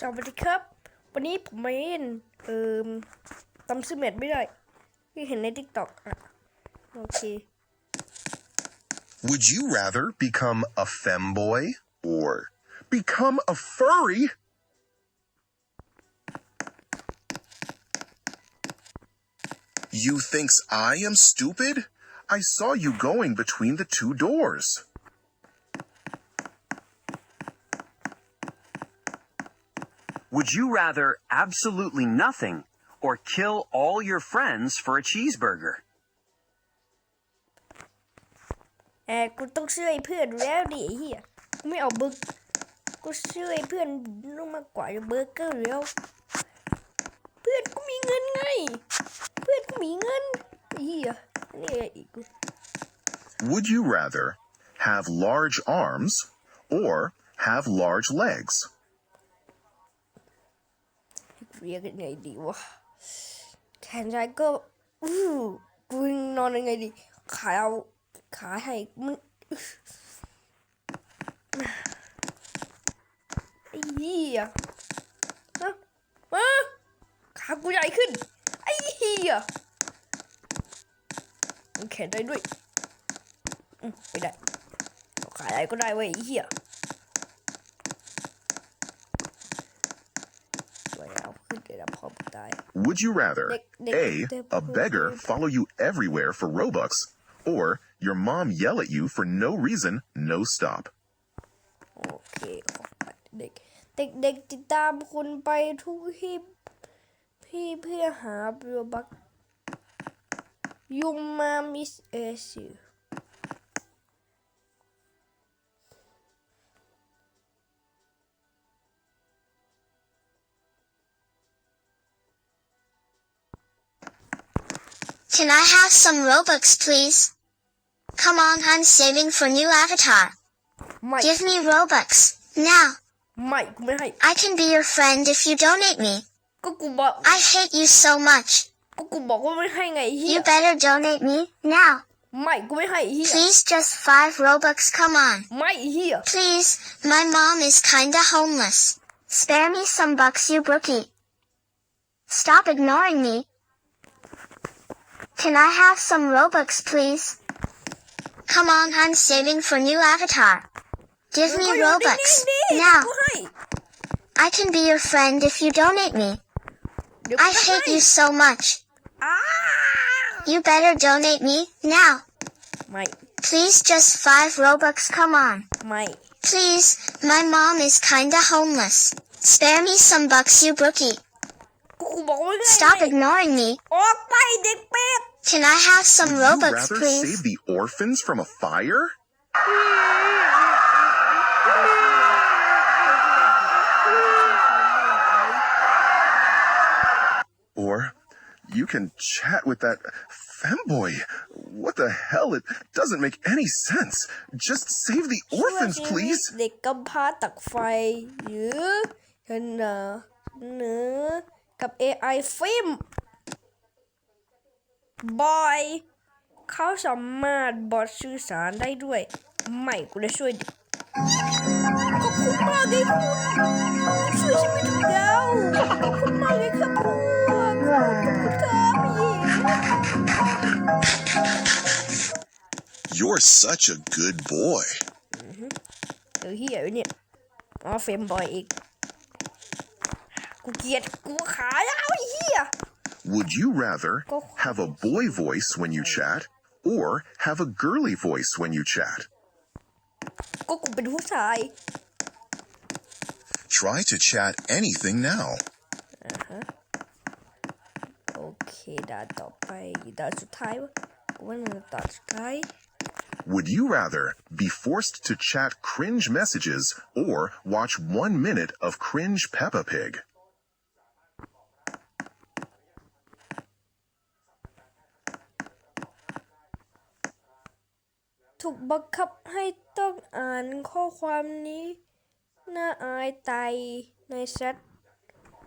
สวัสดีครับ วันนี้ผมมาเล่นเอ่อตำซื้อเม็ดไม่ได้ที่เห็นในทิกตอกอ่ะโอเค Would you rather become a femboy or become a furry? You thinks I am stupid? I saw you going between the two doors. Would you rather absolutely nothing or kill all your friends for a cheeseburger? แอบกูต้องช่วยเพื่อนอยู่แล้วดิไอ้เฮียกูไม่เอาเบอร์กูช่วยเพื่อนนุ่มมากกว่าจะเบอร์เกอร์อยู่แล้วเพื่อนกูมีเงินไง เพื่อนกูมีเงินไอ้เฮียนี่อีกกู Would you rather have large arms or have large legs? เรียกยังไงดีวะแขนซ้ายก็อู้กูนอนยังไงดี ขาเอาขาให้มันไอ้เหี้ยฮะฮะขากูใหญ่ขึ้น ไอ้เหี้ยมันแขนได้ด้วยอืมไม่ได้ขาอะไรก็ได้เว้ยไอ้เหี้ย Would you rather Nick- Nick- A. Nick- A beggar follow you everywhere for Robux, or your mom yell at you for no reason, no stop? โอเคขอบคุณเด็ก เด็กเด็กติดตามคุณไปทุกที่พี่เพื่อหาโรบักยุงมามิสเอซิ Can I have some Robux, please? Come on, I'm saving for new avatar. Mike. Give me Robux, now. Mike, Mike. I can be your friend if you donate me. I hate you so much. You better donate me, now. Mike, Please, just five Robux, come on. Mike, here. Please, my mom is kinda homeless. Spare me some bucks, you brookie. Stop ignoring me, can I have some Robux, please? Come on, I'm saving for new avatar. Give me Robux now. I can be your friend if you donate me. I hate you so much. You better donate me now. Please, just five Robux, come on. Please, my mom is kinda homeless. Spare me some bucks, you brookie. Stop ignoring me. Can I have some Would Robux, you rather please? save the orphans from a fire? Or you can chat with that femboy. What the hell? It doesn't make any sense. Just save the orphans, please. Để cặp AI phim. บอยเขาสามารถบอดสื่อสารได้ด้วย ไม่กูจะช่วยเด็กขอบคุณมากเลยคุณช่วยชีวิตของเราขอบคุณมากเลยครับพวกขอบคุณครับพี่ You're such a good boy. เออเฮียไอ้เนี่ยอ๋อเฟรมบอยอีก กูเกลียดกูขายาวไอ้เฮีย Would you rather have a boy voice when you chat or have a girly voice when you chat? Try to chat anything now. Okay, that's time. When. Would you rather be forced to chat cringe messages or watch one minute of cringe Peppa Pig? ถูกบังคับให้ต้องอ่านข้อความนี้น่าอายตายในแชท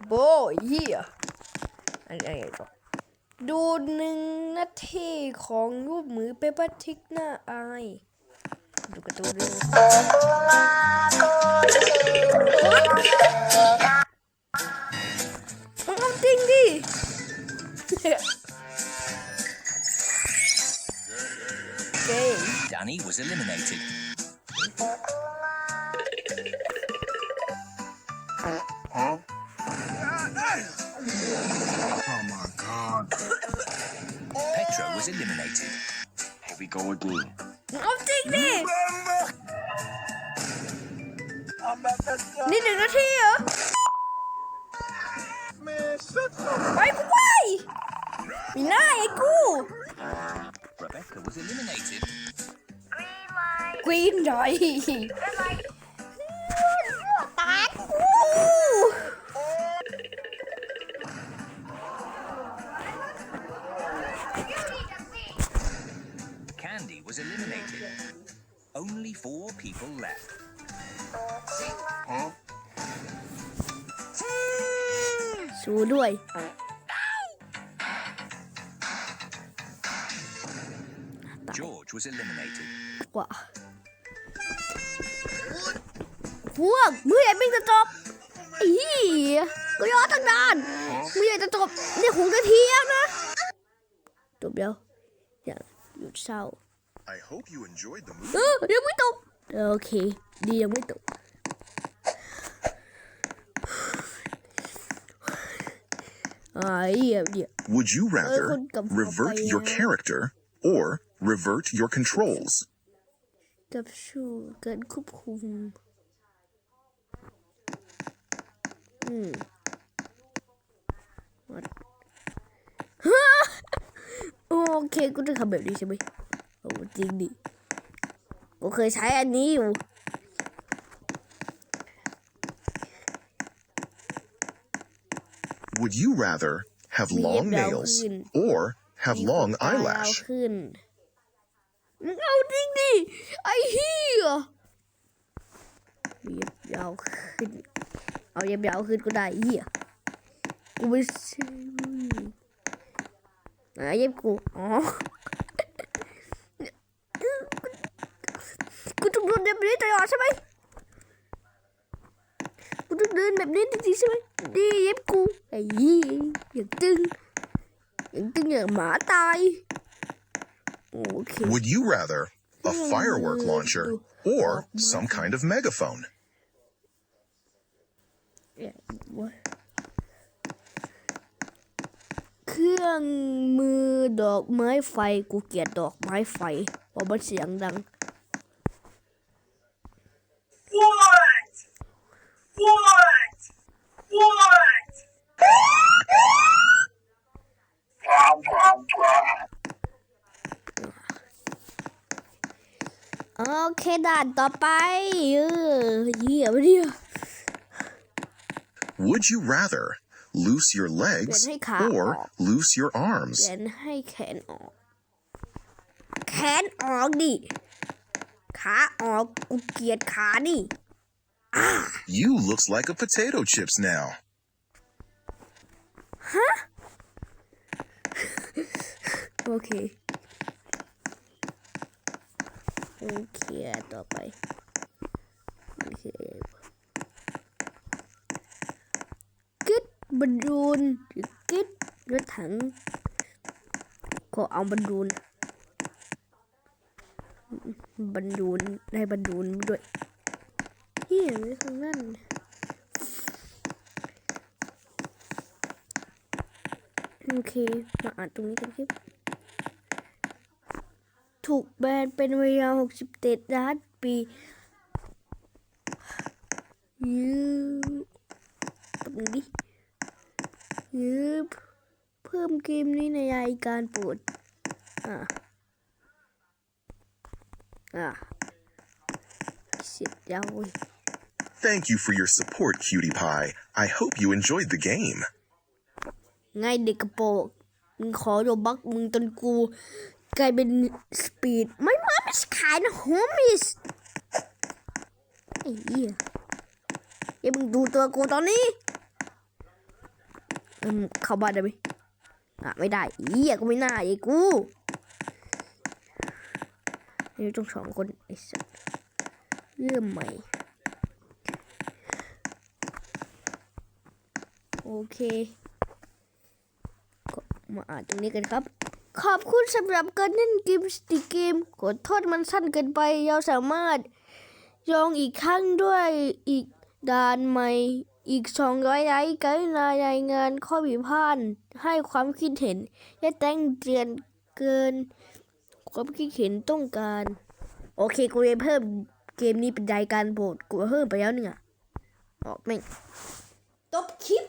โบเฮียอะไรต่อดูหนึ่งนาทีของรูปมือเปเปอร์ทิกน่าอาย ดูกระตูนดู Pietro was eliminated. Here we go again. I'm taking this! Nina, not here! Man, shut up! Away! Nina, cool! Rebecca was eliminated. Green light! Green light! สู้ด้วย George was eliminated. กว่าพวกมือใหญ่เป็นจะจบไอ้เหี้ยก็ยอดตั้งนานมือใหญ่จะจบเนี่ยหงกระเทียมนะ จบแล้วอย่าหยุดเศร้า I hope you enjoyed the เอ movie. อยังไม่ตกโอเค ดียังไม่ตกอ่าเหี้ยเดี๋ยว Would you rather con cầm revert papaya. your character or revert your controls? กับชูเกินควบคุมอืม What? ฮะโอเคกูจะทำแบบนี้ใช่ไหมโอ้จริงดิกูเคยใช้อันนี้อยู่ Would you rather have Mi long ebra nailsขึ้น or have มี long ขนตายาว eyelash? ขึ้นมึงเอาจริงดิ ไอ้เหี้ยมีเย็บยาวขึ้น เอาเย็บยาวขึ้นก็ได้ไอ้เหี้ยกูไม่ใช่ไหนเย็บกู อ๋อ กูต้องเดินแบบนี้ตลอดใช่ไหมกูต้อง เดินแบบนี้จริงๆใช่ไหมดีเย็บกูไอ้เหี้ยอย่างตึง อย่างตึงอย่างหมาตาย โอเค Would you rather a firework launcher or some kind of megaphone? เนี่ยว่าเครื่องมือดอกไม้ไฟ กูเกลียดดอกไม้ไฟ เพราะมันเสียงดัง What? What? โอเคด่านต่อไปเออเหี้ยไปเดียว Would you rather loose your legs Then hey, Ka. or loose your เป arms? ลี่ยนให้แขนออก แขนออกดิ ขาออก กูเกลียดขาดิ You looks like a potato chips now. โอเค โอเคต่อไปโอเคกึดบอลลูนหรือกึดรถถังก็เอาบอลลูนบอลลูนได้บอลลูนด้วยเฮียไม่ทางนั้นโอเค มาอ่านตรงนี้กันครับ ถูกแบนเป็นเวลา 67 ล้านปียืมแป๊บนึงดิยืมเพิ่มเกมนี้ในรายการโปรดอะ อะเสียดยาวเว้ย Thank you for your support, Cutie Pie. I hope you enjoyed the game. ไงเด็กกระโปรงมึงขอโยบักมึงจนกู กลายเป็นสปีดไม่มาไม่ขายนะโฮมิสไอ้เหี้ยเอ้ยมึงดูตัวกูตอนนี้อืมเข้าบ้านได้ไหมอะไม่ได้เหี้ยก็ไม่น่าไอ้กูนี่ต้องสองคนไอ้สัสเริ่มใหม่ โอเค ก็มาอ่านตรงนี้กันครับ ขอบคุณสำหรับการเล่นเกมสติกเกมขอโทษมันสั้นเกินไปเราสามารถลองอีกครั้งด้วยอีกด่านใหม่อีก 200ไลค์กรุณารายงานข้อผิดพลาดให้ความคิดเห็นและแจ้งเตือนเกิน ความคิดเห็นต้องการ โอเคกูจะเพิ่มเกมนี้เป็นรายการโปรดกูเพิ่มไปแล้วเนี่ยออกแม่ตบคลิป